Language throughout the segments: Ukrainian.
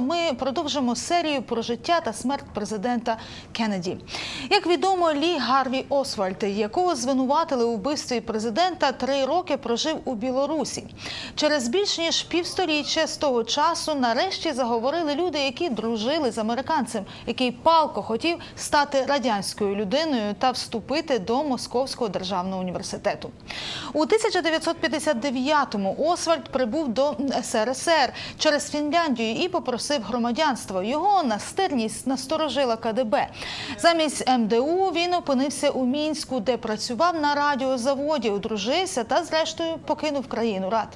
Ми продовжимо серію про життя та смерть президента Кеннеді. Як відомо, Лі Гарві Освальд, якого звинуватили у вбивстві президента, три роки прожив у Білорусі. Через більш ніж півсторіччя з того часу нарешті заговорили люди, які дружили з американцем, який палко хотів стати радянською людиною та вступити до Московського державного університету. У 1959-му Освальд прибув до СРСР через Фінляндію і попросив громадянство. Його настирність насторожила КДБ. Замість МДУ він опинився у мінську, де працював на радіозаводі, одружився та, зрештою, покинув країну рад.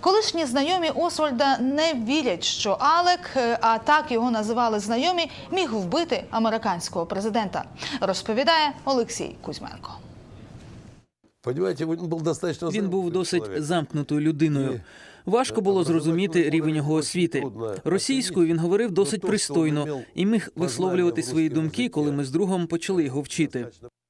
Колишні знайомі Освальда не вірять, що Алек, е, а так його називали знайомі, міг вбити американського президента. Розповідає Олексій Кузьменко. Він був досить замкнутою людиною. Важко було зрозуміти рівень його освіти. Російською він говорив досить пристойно і міг висловлювати свої думки, коли ми з другом почали його вчити.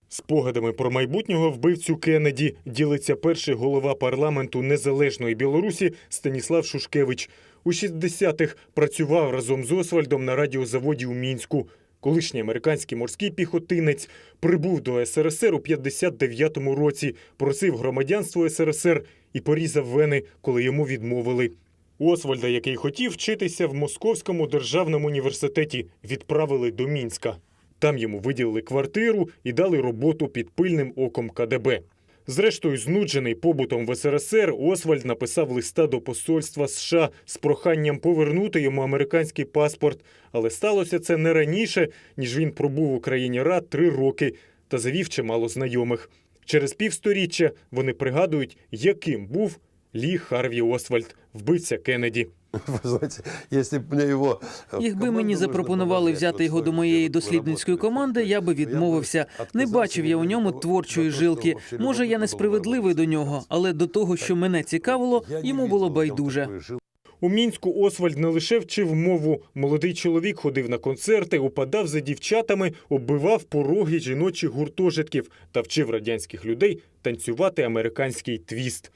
Спогадами про майбутнього вбивцю Кеннеді ділиться перший голова парламенту незалежної Білорусі Станіслав Шушкевич. У 60-х працював разом з Освальдом на радіозаводі у Мінську. Колишній американський морський піхотинець прибув до СРСР у 59-му році, просив громадянство СРСР і порізав вени, коли йому відмовили. Освальда, який хотів вчитися в Московському державному університеті, відправили до Мінська. Там йому виділили квартиру і дали роботу під пильним оком КДБ. Зрештою, знуджений побутом в СРСР, Освальд написав листа до посольства США з проханням повернути йому американський паспорт, але сталося це не раніше, ніж він пробув у країні рад три роки та завів чимало знайомих. Через півсторіччя вони пригадують, яким був Лі Харві Освальд, вбивця Кеннеді. Вы знаете, если б мне его... э, в Якби команду мені нужно запропонували было взяти взять, його вот до свою моєї первую дослідницької работу команди, я би то я бы відмовився. Не отказался бачив я у именно ньому за то, творчої что жилки. вообще Може, я любопытно было несправедливий до нього, але до того, що мене цікавило, Я не йому видел було в нем байдуже. такой жил- У мінську Освальд не лише вчив мову. Молодий чоловік ходив на концерти, упадав за дівчатами, оббивав пороги жіночих гуртожитків та вчив радянських людей танцювати американський твіст.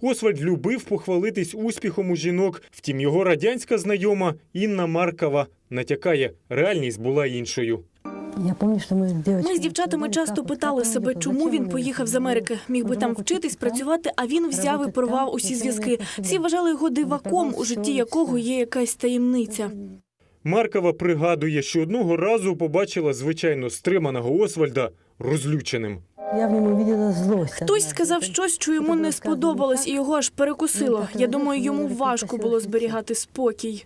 Освальд любив похвалитись успіхом у жінок. Втім, його радянська знайома Інна Маркова натякає, реальність була іншою. Я пам'ятаю, що ми Ми з дівчатами часто питали себе, чому він поїхав з Америки. Міг би там вчитись, працювати, а він взяв і порвав усі зв'язки. Всі вважали його диваком, у житті якого є якась таємниця. Маркова пригадує, що одного разу побачила звичайно стриманого Освальда розлюченим. Я в ньому бачила злость. Хтось сказав щось, що йому не сподобалось, і його аж перекосило. Я думаю, йому важко було зберігати спокій.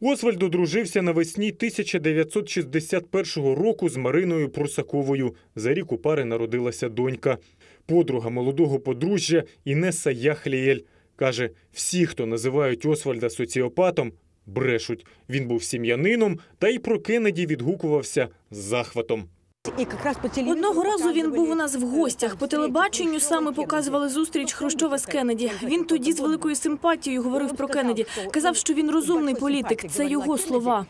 Освальд одружився навесні 1961 року з Мариною Прусаковою. За рік у пари народилася донька. Подруга молодого подружжя Інеса Яхлієль каже: всі, хто називають Освальда соціопатом, брешуть. Він був сім'янином та й про Кеннеді відгукувався з захватом. Одного разу він був у нас в гостях. По телебаченню саме показували зустріч Хрущова з Кеннеді. Він тоді з великою симпатією говорив про Кеннеді. Казав, що він розумний політик. Це його слова.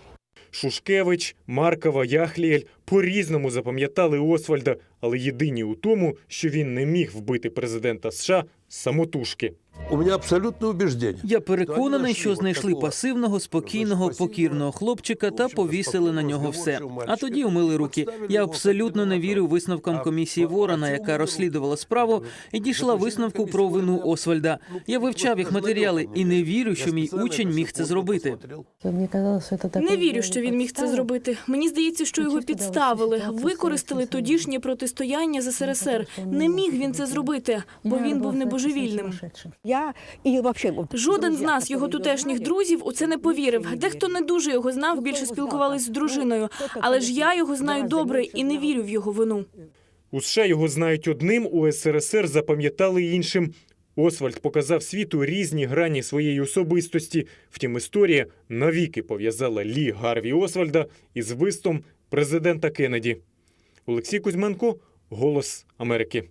Шушкевич, Маркова, Яхлієль по-різному запам'ятали Освальда, але єдині у тому, що він не міг вбити президента США самотужки. У меня абсолютное убеждение. Я переконаний, що знайшли пасивного, спокійного, покірного хлопчика та повісили на нього все. А тоді умили руки. Я абсолютно не вірю висновкам комісії Ворона, яка розслідувала справу і дійшла висновку про вину Освальда. Я вивчав їх матеріали і не вірю, що мій учень міг це зробити. Не вірю, що він міг це зробити. Мені здається, що його підставили, використали тодішнє протистояння з СРСР. Не міг він це зробити, бо він був небожевільним. Я і вообще Жоден з нас, його тутешніх друзів, у це не повірив. Дехто не дуже його знав, більше спілкувались з дружиною. Але ж я його знаю добре і не вірю в його вину. У США його знають одним, у СРСР запам'ятали іншим. Освальд показав світу різні грані своєї особистості. Втім, історія навіки пов'язала Лі Гарві Освальда із вистом президента Кеннеді. Олексій Кузьменко, Голос Америки.